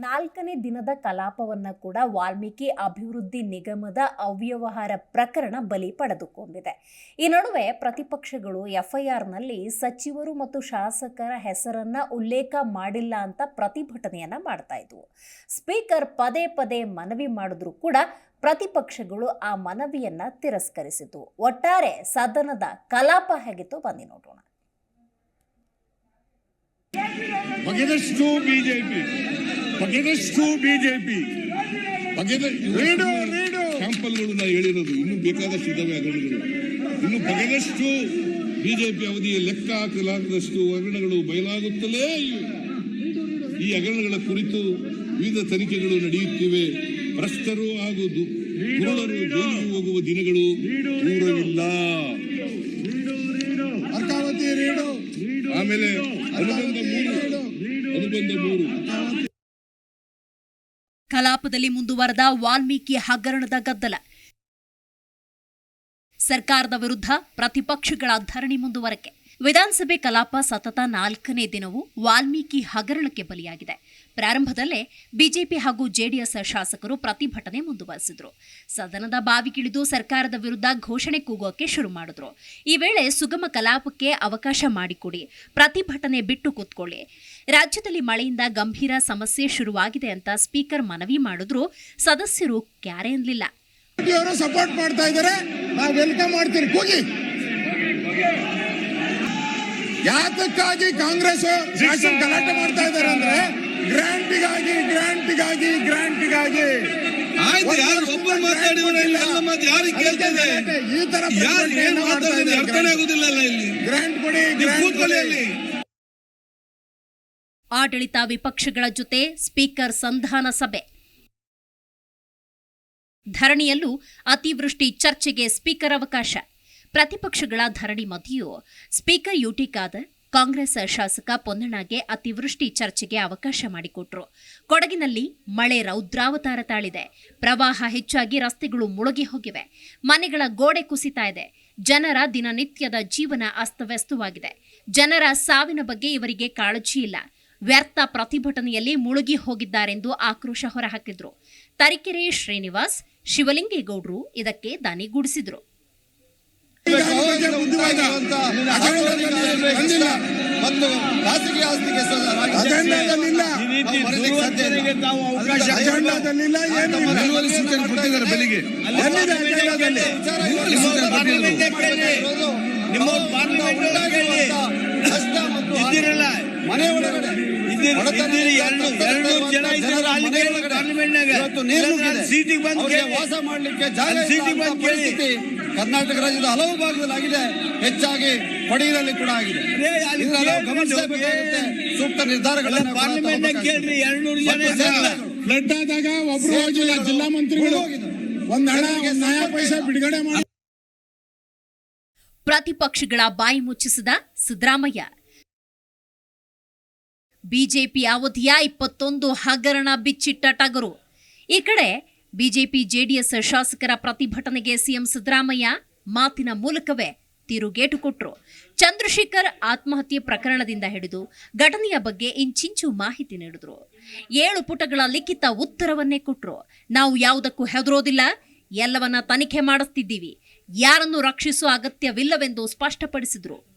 ನಾಲ್ಕನೇ ದಿನದ ಕಲಾಪವನ್ನ ಕೂಡ ವಾಲ್ಮೀಕಿ ಅಭಿವೃದ್ಧಿ ನಿಗಮದ ಅವ್ಯವಹಾರ ಪ್ರಕರಣ ಬಲಿ ಪಡೆದುಕೊಂಡಿದೆ. ಈ ನಡುವೆ ಪ್ರತಿಪಕ್ಷಗಳು ಎಫ್ಐಆರ್ನಲ್ಲಿ ಸಚಿವರು ಮತ್ತು ಶಾಸಕರ ಹೆಸರನ್ನ ಉಲ್ಲೇಖ ಮಾಡಿಲ್ಲ ಅಂತ ಪ್ರತಿಭಟನೆಯನ್ನ ಮಾಡ್ತಾ ಸ್ಪೀಕರ್ ಪದೇ ಪದೇ ಮನವಿ ಮಾಡಿದ್ರು ಕೂಡ ಪ್ರತಿಪಕ್ಷಗಳು ಆ ಮನವಿಯನ್ನ ತಿರಸ್ಕರಿಸಿತು ಒಟ್ಟಾರೆ ಸದನದ ಕಲಾಪ ಹೇಗಿತ್ತು ಬನ್ನಿ ನೋಡೋಣ. ಬಗೆದಷ್ಟು ಬಿಜೆಪಿ. ಬಗೆದ ರೀಡು, ರೀಡು. ಸ್ಯಾಂಪಲ್ಗಳು ನಾನು ಹೇಳಿರೋದು. ಇನ್ನು ಬೇಕಾದಷ್ಟು ಇದ್ದಾವೆ ಹಗರಣಗಳು ಇನ್ನು ಬಗೆದಷ್ಟು ಬಿಜೆಪಿ ಅವಧಿಯ ಲೆಕ್ಕ ಹಾಕಲಾಗದಷ್ಟು ಹಗರಣಗಳು ಬಯಲಾಗುತ್ತಲೇ ಈ ಹಗರಣಗಳ ಕುರಿತು ವಿವಿಧ ತನಿಖೆಗಳು ನಡೆಯುತ್ತಿವೆ. ಭ್ರಷ್ಟರು ಹಾಗೂ ದುರುಳರು ಜೈಲಿಗೆ ಹೋಗುವ ದಿನಗಳು ದೂರವಿಲ್ಲ. ಅರ್ಕಾವತಿ ರೀಡು ಆಮೇಲೆ ಅನುಬಂಧ ಮೂರು. ಅನುಬಂಧ ಮೂರು. ಕಲಾಪದಲ್ಲಿ ಮುಂದುವರೆದ ವಾಲ್ಮೀಕಿ ಹಗರಣದ ಗದ್ದಲ. ಸರ್ಕಾರದ ವಿರುದ್ಧ ಪ್ರತಿಪಕ್ಷಗಳ ಧರಣಿ ಮುಂದುವರಿಕೆ. ವಿಧಾನಸಭೆ ಕಲಾಪ ಸತತ ನಾಲ್ಕನೇ ದಿನವೂ ವಾಲ್ಮೀಕಿ ಹಗರಣಕ್ಕೆ ಬಲಿಯಾಗಿದೆ. ಪ್ರಾರಂಭದಲ್ಲೇ ಬಿಜೆಪಿ ಹಾಗೂ ಜೆಡಿಎಸ್ ಶಾಸಕರು ಪ್ರತಿಭಟನೆ ಮುಂದುವರೆಸಿದ್ರು. ಸದನದ ಬಾವಿಗಿಳಿದು ಸರ್ಕಾರದ ವಿರುದ್ಧ ಘೋಷಣೆ ಕೂಗೋಕೆ ಶುರು ಮಾಡಿದ್ರು. ಈ ವೇಳೆ ಸುಗಮ ಕಲಾಪಕ್ಕೆ ಅವಕಾಶ ಮಾಡಿಕೊಡಿ, ಪ್ರತಿಭಟನೆ ಬಿಟ್ಟು ಕೂತ್ಕೊಳ್ಳಿ. ರಾಜ್ಯದಲ್ಲಿ ಮಳೆಯಿಂದ ಗಂಭೀರ ಸಮಸ್ಯೆ ಶುರುವಾಗಿದೆ ಅಂತ ಸ್ಪೀಕರ್ ಮನವಿ ಮಾಡಿದ್ರು ಸದಸ್ಯರು ಕ್ಯಾರೆ ಅನ್ಲಿಲ್ಲ. ಅವರು ಸಪೋರ್ಟ್ ಮಾಡ್ತಾ ನಾವು ವೆಲ್ಕಮ್ ಮಾಡ್ತೀರಿ ಹೋಗಿ ಯಾತಕ್ಕಾಗಿ ಕಾಂಗ್ರೆಸ್ ಗಲಾಟೆ ಮಾಡ್ತಾ ಇದ್ದಾರೆ ಅಂದ್ರೆ ಗ್ರಾಂಟಿಗಾಗಿ ಗ್ರಾಂಟಿಗಾಗಿ ಗ್ರಾಂಟಿಗಾಗಿ. ಆಯ್ತು ಯಾರು ಒಬ್ಬರು ಮಾತಾಡಿದ್ರೆ ಇಲ್ಲ ಎಲ್ಲ ಮಾತು ಯಾರಿಗೆ ಕೇಳ್ತದೆ? ಈ ತರ ಯಾರು ಏನ್ ಮಾತಾಡಿದ್ರೆ ಅರ್ಥನೇ ಆಗುದಿಲ್ಲ ಅಲ್ಲ ಇಲ್ಲಿ. ಗ್ರಾಂಟ್ ಕೊಡಿ ನೀವು ಗ್ರಾಂಟ್ ಕೂತ್ಕೊಳ್ಳಿ ಅಲ್ಲಿ. ಆಡಳಿತ ವಿಪಕ್ಷಗಳ ಜೊತೆ ಸ್ಪೀಕರ್ ಸಂಧಾನ ಸಭೆ. ಧರಣಿಯಲ್ಲೂ ಅತಿವೃಷ್ಟಿ ಚರ್ಚೆಗೆ ಸ್ಪೀಕರ್ ಅವಕಾಶ. ಪ್ರತಿಪಕ್ಷಗಳ ಧರಣಿ ಮಧ್ಯೆಯೂ ಸ್ಪೀಕರ್ ಯುಟಿ ಖಾದರ್ ಕಾಂಗ್ರೆಸ್ ಶಾಸಕ ಪೊನ್ನಣ್ಣಗೆ ಅತಿವೃಷ್ಟಿ ಚರ್ಚೆಗೆ ಅವಕಾಶ ಮಾಡಿಕೊಟ್ರು. ಕೊಡಗಿನಲ್ಲಿ ಮಳೆ ರೌದ್ರಾವತಾರ ತಾಳಿದೆ. ಪ್ರವಾಹ ಹೆಚ್ಚಾಗಿ ರಸ್ತೆಗಳು ಮುಳುಗಿ ಹೋಗಿವೆ. ಮನೆಗಳ ಗೋಡೆ ಕುಸಿತಾ ಇದೆ. ಜನರ ದಿನನಿತ್ಯದ ಜೀವನ ಅಸ್ತವ್ಯಸ್ತವಾಗಿದೆ. ಜನರ ಸಾವಿನ ಬಗ್ಗೆ ಇವರಿಗೆ ಕಾಳಜಿ ಇಲ್ಲ. ವ್ಯರ್ಥ ಪ್ರತಿಭಟನೆಯಲ್ಲಿ ಮುಳುಗಿ ಹೋಗಿದ್ದಾರೆಂದು ಆಕ್ರೋಶ ಹೊರಹಾಕಿದ್ರು. ತರೀಕೆರೆ ಶ್ರೀನಿವಾಸ್, ಶಿವಲಿಂಗೇಗೌಡರು ಇದಕ್ಕೆ ದನಿಗೂಡಿಸಿದ್ರು. ಮತ್ತು ಖಾಸಗಿ ಆಸ್ತಿಗೆ ಬೆಳಿಗ್ಗೆ. ನಿಲುವಳಿ ಸೂಚನೆ ಕೊಟ್ಟಿದ್ದಾರೆ. ಇದ್ದಿರಲ್ಲ. ಮನೆ ಒಳಗಡೆ ಸೀಟಿಗೆ ಬಂದು ವಾಸ ಮಾಡಲಿಕ್ಕೆ ಜಾಗ ಸೀಟಿಗೆ ಬಂದು ಕರ್ನಾಟಕ ರಾಜ್ಯದ ಹಲವು ಭಾಗದಲ್ಲಿ ಆಗಿದೆ. ಹೆಚ್ಚಾಗಿ ಪಡೆಯಲ್ಲಿ ಕೂಡ ಆಗಿದೆ. ಸೂಕ್ತ ನಿರ್ಧಾರಗಳನ್ನು ಪಾರ್ಲಿಮೆಂಟ್ ಕೇಳ್ರಿ ಎರಡ್ನೂರು ಜನ ಫ್ಲಡ್ ಆದಾಗ ಒಬ್ರು ಹೋಗಿಲ್ಲ ಜಿಲ್ಲಾ ಮಂತ್ರಿಗಳು. ಒಂದ್ ಹಣ ಒಂದ್ ನಯಾ ಪೈಸೆ ಬಿಡುಗಡೆ ಮಾಡಿ. ಪ್ರತಿಪಕ್ಷಗಳ ಬಾಯಿ ಮುಚ್ಚಿಸಿದ ಸಿದ್ದರಾಮಯ್ಯ. ಬಿಜೆಪಿ ಅವಧಿಯ ಇಪ್ಪತ್ತೊಂದು ಹಗರಣ ಬಿಚ್ಚಿಟ್ಟ ಟಗರು. ಈ ಕಡೆ ಬಿಜೆಪಿ ಜೆಡಿಎಸ್ ಶಾಸಕರ ಪ್ರತಿಭಟನೆಗೆ ಸಿಎಂ ಸಿದ್ದರಾಮಯ್ಯ ಮಾತಿನ ಮೂಲಕವೇ ತಿರುಗೇಟು ಕೊಟ್ರು. ಚಂದ್ರಶೇಖರ್ ಆತ್ಮಹತ್ಯೆ ಪ್ರಕರಣದಿಂದ ಹಿಡಿದು ಘಟನೆಯ ಬಗ್ಗೆ ಇಂಚಿಂಚು ಮಾಹಿತಿ ನೀಡಿದ್ರು. ಏಳು ಪುಟಗಳ ಲಿಖಿತ ಉತ್ತರವನ್ನೇ ಕೊಟ್ರು. ನಾವು ಯಾವುದಕ್ಕೂ ಹೆದರೋದಿಲ್ಲ. ಎಲ್ಲವನ್ನ ತನಿಖೆ ಮಾಡುತ್ತಿದ್ದೀವಿ ಯಾರನ್ನು ರಕ್ಷಿಸುವ ಅಗತ್ಯವಿಲ್ಲವೆಂದು ಸ್ಪಷ್ಟಪಡಿಸಿದ್ರು.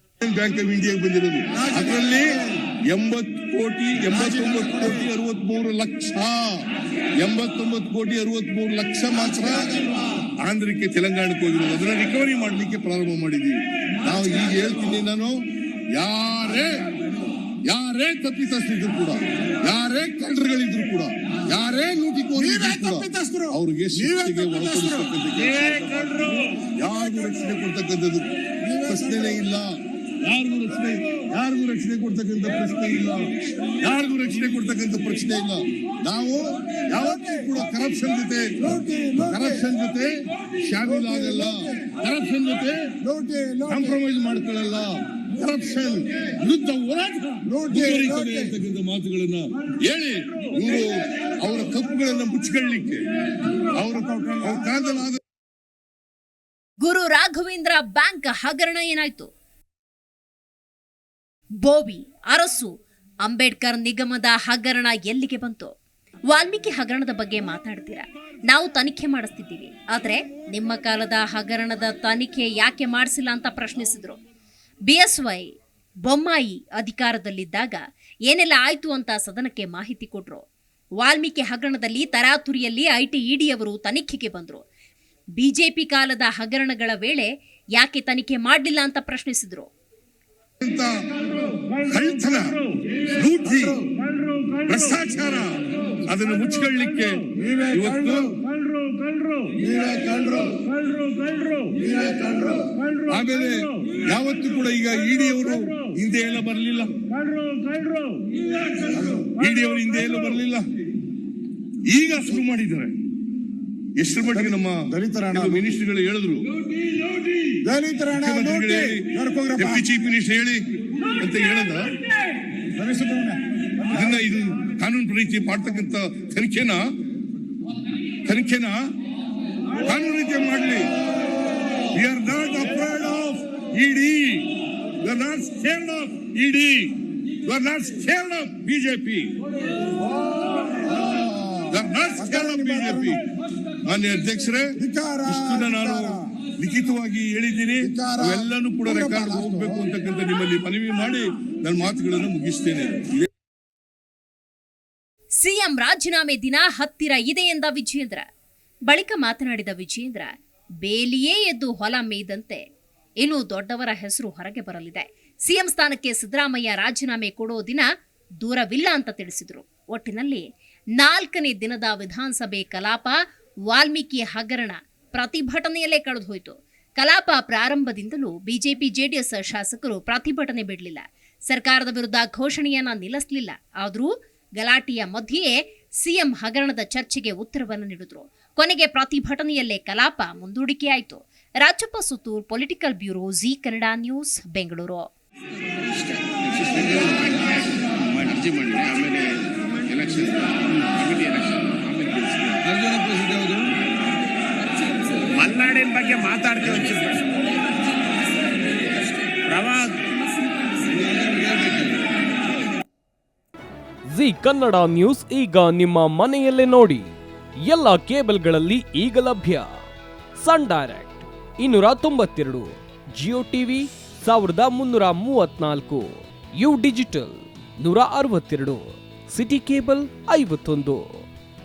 ಎಂಬತ್ತು ಕೋಟಿ ಎಂಬತ್ತೊಂಬತ್ತು ಕೋಟಿ ಅರವತ್ಮೂರು ಲಕ್ಷ. ಎಂಬತ್ತೊಂಬತ್ತು ಕೋಟಿ ಅರವತ್ಮೂರು ಲಕ್ಷ ಮಾತ್ರ ಆಂಧ್ರಕ್ಕೆ ತೆಲಂಗಾಣಕ್ಕೆ ಹೋಗಿರೋದು. ಅದನ್ನ ರಿಕವರಿ ಮಾಡಲಿಕ್ಕೆ ಪ್ರಾರಂಭ ಮಾಡಿದ್ದೀವಿ. ನಾವು ಈಗ ಹೇಳ್ತೀನಿ ನಾನು ಯಾರೇ ಯಾರೇ ತಪ್ಪಿತಸ್ಥಿದ್ರು ಕೂಡ ಯಾರೇ ಕಳ್ಳರುಗಳಿದ್ರು ಕೂಡ ಯಾರೇ ಲೂಟಿ. ಅವ್ರಿಗೆ ಶಿಕ್ಷೆಗೆ ಯಾರಿಗೂ ರಕ್ಷಣೆ ಕೊಡ್ತಕ್ಕಂಥದ್ದು. ಪ್ರಶ್ನೆನೇ ಇಲ್ಲ. ಯಾರಿಗೂ ರಕ್ಷಣೆ ಯಾರಿಗೂ ರಕ್ಷಣೆ ಕೊಡ್ತಕ್ಕಂಥ ಪ್ರಶ್ನೆ ಇಲ್ಲ. ಯಾರಿಗೂ ರಕ್ಷಣೆ ಕೊಡ್ತಕ್ಕಂಥ ಪ್ರಶ್ನೆ ಇಲ್ಲ. ನಾವು ಯಾವತ್ತೂ ಕೂಡ ಕರಪ್ಷನ್ ಜೊತೆ ಕರಪ್ಷನ್ ಜೊತೆ ಆಗಲ್ಲ. ಕರಪ್ಷನ್ ಜೊತೆ ಕಾಂಪ್ರಮೈಸ್ ಮಾಡ್ಕೊಳ್ಳಲ್ಲ. ಕರಪ್ಷನ್ ವಿರುದ್ಧ ಹೋರಾಟ. ಅಂತಕ್ಕಂಥ ಮಾತುಗಳನ್ನ ಹೇಳಿ ಇವರು ಅವರ ತಪ್ಪುಗಳನ್ನ ಮುಚ್ಚಿಕೊಳ್ಳಲಿಕ್ಕೆ ಅವರ ಕಾಲದಲ್ಲಾದ ಗುರು ರಾಘವೇಂದ್ರ ಬ್ಯಾಂಕ್ ಹಗರಣ ಏನಾಯ್ತು? ಬೋವಿ, ಅರಸು, ಅಂಬೇಡ್ಕರ್ ನಿಗಮದ ಹಗರಣ ಎಲ್ಲಿಗೆ ಬಂತು? ವಾಲ್ಮೀಕಿ ಹಗರಣದ ಬಗ್ಗೆ ಮಾತಾಡ್ತೀರಾ? ನಾವು ತನಿಖೆ ಮಾಡಿಸ್ತಿದ್ದೀವಿ. ಆದ್ರೆ ನಿಮ್ಮ ಕಾಲದ ಹಗರಣದ ತನಿಖೆ ಯಾಕೆ ಮಾಡಿಸಿಲ್ಲ ಅಂತ ಪ್ರಶ್ನಿಸಿದ್ರು. ವೈ ಬೊಮ್ಮಾಯಿ ಅಧಿಕಾರದಲ್ಲಿದ್ದಾಗ ಏನೆಲ್ಲ ಆಯ್ತು ಅಂತ ಸದನಕ್ಕೆ ಮಾಹಿತಿ ಕೊಟ್ರು. ವಾಲ್ಮೀಕಿ ಹಗರಣದಲ್ಲಿ ತರಾತುರಿಯಲ್ಲಿ ಐ ಟಿ ಇಡಿಯವರು ತನಿಖೆಗೆ ಬಂದ್ರು. ಬಿಜೆಪಿ ಕಾಲದ ಹಗರಣಗಳ ವೇಳೆ ಯಾಕೆ ತನಿಖೆ ಮಾಡಲಿಲ್ಲ ಅಂತ ಪ್ರಶ್ನಿಸಿದ್ರು. ಕಳ್ತನ ಲೂಟಿ ಭ್ರಷ್ಟಾಚಾರ ಅದನ್ನು ಮುಚ್ಚಿಕೊಳ್ಳಿಕ್ಕೆ ಇವತ್ತು ಆಮೇಲೆ ಯಾವತ್ತೂ ಕೂಡ ಈಗ ಇಡಿಯವರು ಹಿಂದೆ ಎಲ್ಲ ಬರಲಿಲ್ಲ. ಇಡಿಯವರು ಹಿಂದೆ ಎಲ್ಲ ಬರಲಿಲ್ಲ. ಈಗ ಶುರು ಮಾಡಿದ್ದಾರೆ. ಎಷ್ಟರ ಮಟ್ಟಿಗೆ ನಮ್ಮ ದಲಿತರ ಮಿನಿಸ್ಟ್ರಿಗಳು ಹೇಳಿದ್ರು? ದಲಿತರ. ಡೆಪ್ಟಿ ಚೀಫ್ ಮಿನಿಸ್ಟರ್ ಹೇಳಿ ಅಂತ ಹೇಳದ ಇದನ್ನ ಇದು ಕಾನೂನು ರೀತಿ ಮಾಡ್ತಕ್ಕಂಥ ತನಿಖೆನ? ತನಿಖೆನ? ಕಾನೂನು ರೀತಿ ಮಾಡಲಿ. We are not afraid of ED we are not scared of ED we are not scared of BJP not scared of BJP ಮಾನ್ಯ ಅಧ್ಯಕ್ಷರೇ ನಾನು ಲಿಖಿತವಾಗಿ ಹೇಳಿದ್ದೀನಿ. ಎಲ್ಲಾನು ಕೂಡ ರೆಕಾರ್ಡ್ ಹೋಗ್ಬೇಕು ಅಂತಕ್ಕಂಥ ನಿಮ್ಮಲ್ಲಿ ಮನವಿ ಮಾಡಿ ನನ್ನ ಮಾತುಗಳನ್ನು ಮುಗಿಸ್ತೇನೆ. ಸಿಎಂ ರಾಜೀನಾಮೆ ದಿನ ಹತ್ತಿರ ಇದೆ ಎಂದ ವಿಜೇಂದ್ರ ಬಳಿಕ ಮಾತನಾಡಿದ ವಿಜೇಂದ್ರ ಬೇಲಿಯೇ ಎದ್ದು ಹೊಲ ಮೇಯ್ದಂತೆ. ಇನ್ನು ದೊಡ್ಡವರ ಹೆಸರು ಹೊರಗೆ ಬರಲಿದೆ. ಸಿಎಂ ಸ್ಥಾನಕ್ಕೆ ಸಿದ್ದರಾಮಯ್ಯ ರಾಜೀನಾಮೆ ಕೊಡೋ ದಿನ ದೂರವಿಲ್ಲ ಅಂತ ತಿಳಿಸಿದರು. ಒಟ್ಟಿನಲ್ಲಿ ನಾಲ್ಕನೇ ದಿನದ ವಿಧಾನಸಭೆ ಕಲಾಪ ವಾಲ್ಮೀಕಿ ಹಗರಣ ಪ್ರತಿಭಟನೆಯಲ್ಲೇ ಕಳೆದುಹೋಯಿತು ಕಲಾಪ ಪ್ರಾರಂಭದಿಂದಲೂ ಬಿಜೆಪಿ ಜೆಡಿಎಸ್ ಶಾಸಕರು ಪ್ರತಿಭಟನೆ ಬಿಡಲಿಲ್ಲ ಸರ್ಕಾರದ ವಿರುದ್ಧ ಘೋಷಣೆಯನ್ನ ನಿಲ್ಲಿಸಲಿಲ್ಲ ಆದರೂ ಗಲಾಟೆಯ ಮಧ್ಯೆಯೇ ಸಿಎಂ ಹಗರಣದ ಚರ್ಚೆಗೆ ಉತ್ತರವನ್ನು ನೀಡಿದ್ರು ಕೊನೆಗೆ ಪ್ರತಿಭಟನೆಯಲ್ಲೇ ಕಲಾಪ ಮುಂದೂಡಿಕೆಯಾಯಿತು Rajappa Suttur political bureau Zee Kannada news Bengaluru Arjuna ಮಲ್ನಾಡಿನ ಬಗ್ಗೆ ಮಾತಾಡ್ತೀವಿ. ಪ್ರವಾಹ ಜಿ ಕನ್ನಡ ನ್ಯೂಸ್ ಈಗ ನಿಮ್ಮ ಮನೆಯಲ್ಲೇ ನೋಡಿ. ಎಲ್ಲ ಕೇಬಲ್ಗಳಲ್ಲಿ ಈಗ ಲಭ್ಯ. ಸನ್ ಡೈರೆಕ್ಟ್ ಇನ್ನೂರ ತೊಂಬತ್ತೆರಡು, ಜಿಯೋ ಟಿವಿ ಸಾವಿರದ ಮುನ್ನೂರ ಮೂವತ್ನಾಲ್ಕು ಯು ಡಿಜಿಟಲ್ ನೂರ ಅರವತ್ತೆರಡು, ಸಿಟಿ ಕೇಬಲ್ ಐವತ್ತೊಂದು.